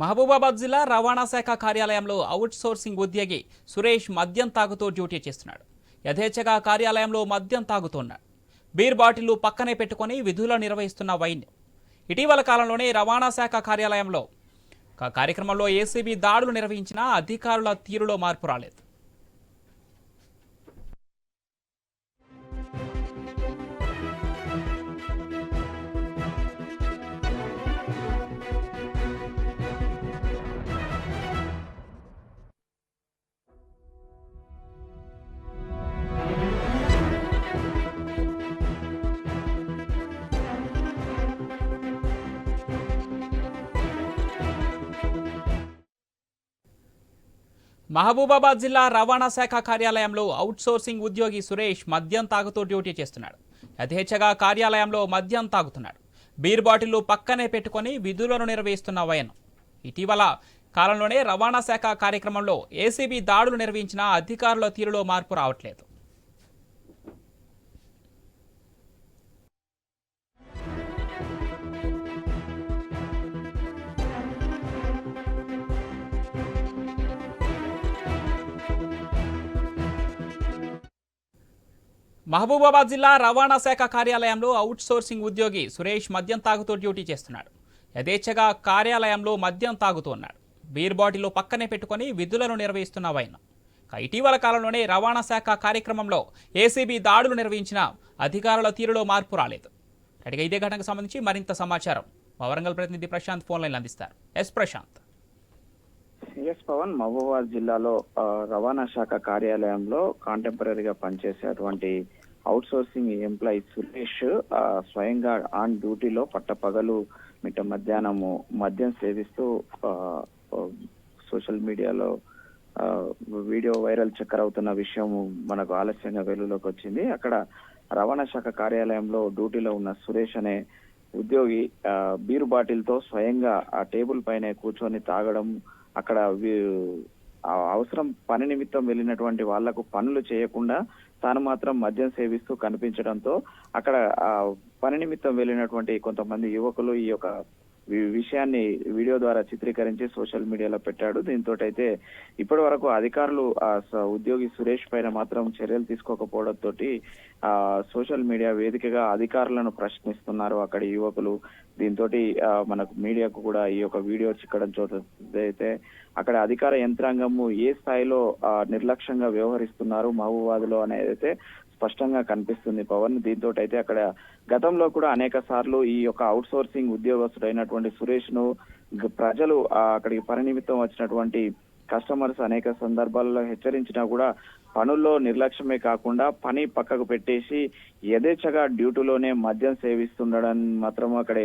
మహబూబాబాద్ జిల్లా రవాణా శాఖ కార్యాలయంలో అవుట్ సోర్సింగ్ ఉద్యోగి సురేష్ మద్యం తాగుతూ డ్యూటీ చేస్తున్నాడు. యథేచ్ఛగా కార్యాలయంలో మద్యం తాగుతున్నాడు బీర్ బాటిళ్ళు పక్కనే పెట్టుకొని విధులు నిర్వహిస్తున్న వైన్. ఇటీవల కాలంలోనే రవాణా శాఖ కార్యాలయంలో కార్యక్రమంలో ఏసీబీ దాడులు నిర్వహించినా అధికారుల తీరులో మార్పు రాలేదు. మహబూబాబాద్ జిల్లా రవాణా శాఖ కార్యాలయంలో అవుట్సోర్సింగ్ ఉద్యోగి సురేష్ మద్యం తాగుతూ డ్యూటీ చేస్తున్నాడు. యథేచ్ఛగా కార్యాలయంలో మద్యం తాగుతున్నాడు. బీర్ బాటిల్లు పక్కనే పెట్టుకొని విధులను నిర్వహిస్తున్న వయన్ ఇటీవల కాలంలోనే రవాణా శాఖ కార్యక్రమంలో ఏసీబీ దాడులు నిర్వహించినా అధికారుల తీరులో మార్పు రావట్లేదు. మహబూబాబాద్ జిల్లా రవాణా శాఖ కార్యాలయంలో అవుట్ సోర్సింగ్ ఉద్యోగి సురేష్ మద్యం తాగుతూ డ్యూటీ చేస్తున్నాడు. యథేచ్ఛగా కార్యాలయంలో మద్యం తాగుతూ ఉన్నాడు. బీర్ బాటిల్ పక్కనే పెట్టుకొని విధులను నిర్వహిస్తున్న వైన ఇటీవల కాలంలోనే రవాణా శాఖ కార్యక్రమంలో ఏసీబీ దాడులు నిర్వహించిన అధికారుల తీరులో మార్పు రాలేదు. రెడీగా ఇదే ఘటనకు సంబంధించి మరింత సమాచారం మా వరంగల్ ప్రతినిధి ప్రశాంత్ ఫోన్ లైన్ అందిస్తారు. ఎస్ ప్రశాంత్. ఎస్ పవన్ మహబూబాబాద్ జిల్లాలో రవాణా శాఖ కార్యాలయంలో కాంటెంపరీగా పనిచేసేటువంటి అవుట్ సోర్సింగ్ ఎంప్లాయీ సురేష్ స్వయంగా ఆన్ డ్యూటీలో పట్టపగలు మిట్ట మధ్యాహ్నము మద్యం సేవిస్తూ సోషల్ మీడియాలో వీడియో వైరల్ చక్కర్ అవుతున్న విషయం మనకు ఆలస్యంగా వెలుగులోకి వచ్చింది. అక్కడ రవాణా శాఖ కార్యాలయంలో డ్యూటీలో ఉన్న సురేష్ అనే ఉద్యోగి బీరు బాటిల్తో స్వయంగా ఆ టేబుల్ పైన కూర్చొని తాగడం అక్కడ అవసరం పని నిమిత్తం వెళ్ళినటువంటి వాళ్ళకు పనులు చేయకుండా తాను మాత్రం మద్యం సేవిస్తూ కనిపించడంతో అక్కడ ఆ పని నిమిత్తం వెళ్ళినటువంటి కొంతమంది యువకులు ఈ యొక్క విషయాన్ని వీడియో ద్వారా చిత్రీకరించి సోషల్ మీడియాలో పెట్టాడు. దీంతో అయితే ఇప్పటి వరకు అధికారులు ఆ స- ఉద్యోగి సురేష్ పైన మాత్రం చర్యలు తీసుకోకపోవడంతో ఆ సోషల్ మీడియా వేదికగా అధికారులను ప్రశ్నిస్తున్నారు అక్కడ యువకులు. దీంతో మనకు మీడియాకు కూడా ఈ యొక్క వీడియో చిక్కడం చూడైతే అయితే అక్కడ అధికార యంత్రాంగము ఏ స్థాయిలో నిర్లక్ష్యంగా వ్యవహరిస్తున్నారు మహబూబాద్లో అనేది అయితే స్పష్టంగా కనిపిస్తుంది. పవన్ దీంతో అయితే అక్కడ గతంలో కూడా అనేక సార్లు ఈ యొక్క అవుట్ సోర్సింగ్ ఉద్యోగస్తుడైనటువంటి సురేష్ను ప్రజలు అక్కడికి పని వచ్చినటువంటి కస్టమర్స్ అనేక సందర్భాల్లో హెచ్చరించినా కూడా పనుల్లో నిర్లక్ష్యమే కాకుండా పని పక్కకు పెట్టేసి యథేచ్ఛగా డ్యూటీలోనే మద్యం సేవిస్తుండడం మాత్రం అక్కడే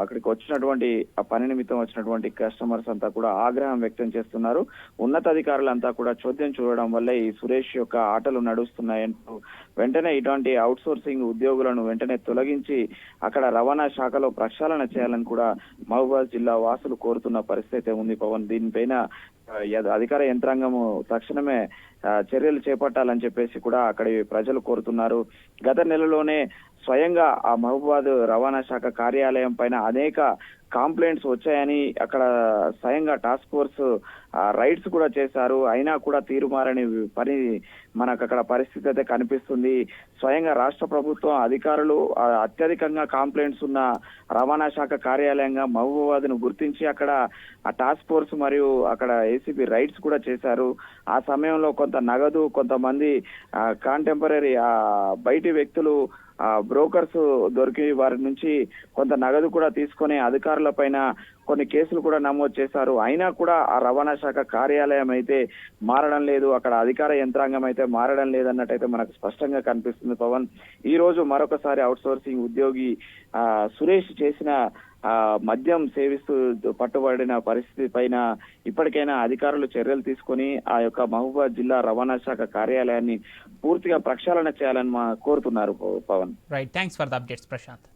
అక్కడికి వచ్చినటువంటి ఆ పని నిమిత్తం వచ్చినటువంటి కస్టమర్స్ అంతా కూడా ఆగ్రహం వ్యక్తం చేస్తున్నారు. ఉన్నతాధికారులంతా కూడా చోద్యం చూడడం వల్ల ఈ సురేష్ యొక్క ఆటలు నడుస్తున్నాయంటూ వెంటనే ఇటువంటి అవుట్ సోర్సింగ్ ఉద్యోగులను వెంటనే తొలగించి అక్కడ రవాణా శాఖలో ప్రక్షాళన చేయాలని కూడా మహబూబాద్ జిల్లా వాసులు కోరుతున్న పరిస్థితి ఉంది పవన్. దీనిపైన అధికార యంత్రాంగము తక్షణమే ఆ, చర్యలు చేపట్టాలని చెప్పేసి కూడా అక్కడి ప్రజలు కోరుతున్నారు. గత నెలలోనే స్వయంగా ఆ మహబూబాద్ రవాణా శాఖ కార్యాలయం పైన అనేక కాంప్లైంట్స్ వచ్చాయని అక్కడ స్వయంగా టాస్క్ ఫోర్స్ రైడ్స్ కూడా చేశారు. అయినా కూడా తీరుమారని పని మనకు అక్కడ పరిస్థితి అయితే కనిపిస్తుంది. స్వయంగా రాష్ట్ర ప్రభుత్వం అధికారులు అత్యధికంగా కాంప్లైంట్స్ ఉన్న రవాణా శాఖ కార్యాలయంగా మహబూబాద్ను గుర్తించి అక్కడ ఆ టాస్క్ ఫోర్స్ మరియు అక్కడ ఏసీబీ రైడ్స్ కూడా చేశారు. ఆ సమయంలో కొంత నగదు కొంతమంది కాంటెంపరీ బయటి వ్యక్తులు బ్రోకర్స్ దొరికి వారి నుంచి కొంత నగదు కూడా తీసుకొని అధికారుల పైన కొన్ని కేసులు కూడా నమోదు చేశారు. అయినా కూడా ఆ రవాణా శాఖ కార్యాలయం అయితే మారడం లేదు. అక్కడ అధికార యంత్రాంగం అయితే మారడం లేదన్నట్టయితే మనకు స్పష్టంగా కనిపిస్తుంది పవన్. ఈ రోజు మరొకసారి అవుట్ సోర్సింగ్ ఉద్యోగి ఆ సురేష్ చేసిన మద్యం సేవిస్తూ పట్టుబడిన పరిస్థితి పైన ఇప్పటికైనా అధికారులు చర్యలు తీసుకొని ఆ యొక్క మహబూబాద్ జిల్లా రవాణా శాఖ కార్యాలయాన్ని పూర్తిగా ప్రక్షాళన చేయాలని మా కోరుతున్నారు Pavan. Right thanks for the updates Prashant